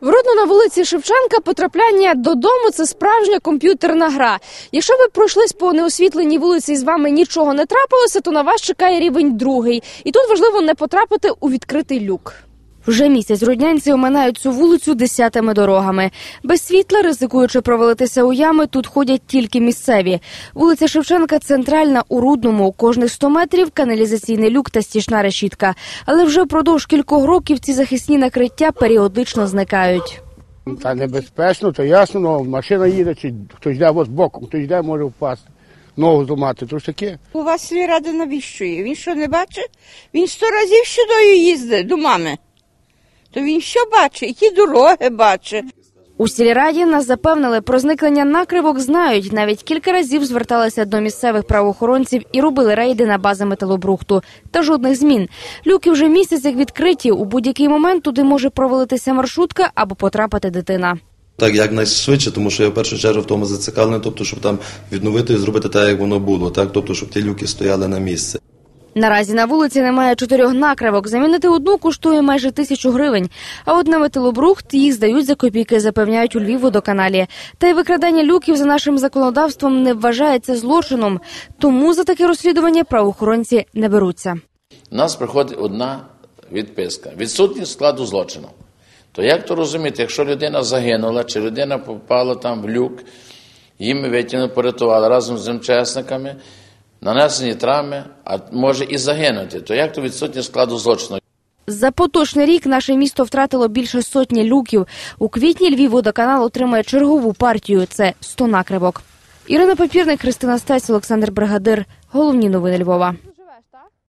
В родно на вулиці Шевченка потрапляння додому це справжня комп'ютерна гра. Якщо ви пройшлись по неосвітленій вулиці і з вами нічого не трапилося, то на вас чекає рівень другий. І тут важливо не потрапити у відкритий люк. Вже місяць руднянці оминають цю вулицю десятими дорогами. Без світла, ризикуючи провалитися у ями, тут ходять тільки місцеві. Вулиця Шевченка центральна у Рудному. Кожних 100 метрів каналізаційний люк та стічна решітка. Але вже впродовж кількох років ці захисні накриття періодично зникають. Та небезпечно, то ясно, але машина їде, чи хтось йде ось боком, хтось йде, може впасти, ногу зламати, то ж таке. У вас сільрада навіщує? Він що не бачить? Він сто разів щодою їздить до мами. То він що бачить? Які дороги бачить? У сільраді нас запевнили, про зникнення накривок знають. Навіть кілька разів зверталися до місцевих правоохоронців і робили рейди на бази металобрухту. Та жодних змін. Люки вже місяць як відкриті. У будь-який момент туди може провалитися маршрутка або потрапити дитина. Так, як найшвидше, тому що я в першу чергу в тому зацікавлений, тобто, щоб там відновити і зробити так, як воно було, так, тобто, щоб ті люки стояли на місці. Наразі на вулиці немає чотирьох накривок. Замінити одну коштує майже тисячу гривень. А от на металобрухт їх здають за копійки, запевняють у Львівводоканалі. Та й викрадання люків за нашим законодавством не вважається злочином. Тому за таке розслідування правоохоронці не беруться. У нас приходить одна відписка: відсутність складу злочину. То як то розуміти, якщо людина загинула, чи людина попала там в люк, їм витягнули, порятували разом з МЧСниками, нанесені травми, а може і загинути, то як то відсутність складу злочину? За поточний рік наше місто втратило більше сотні люків. У квітні Львівводоканал отримає чергову партію. Це 100 накривок. Ірина Попірник, Христина Стець, Олександр Бригадир. Головні новини Львова.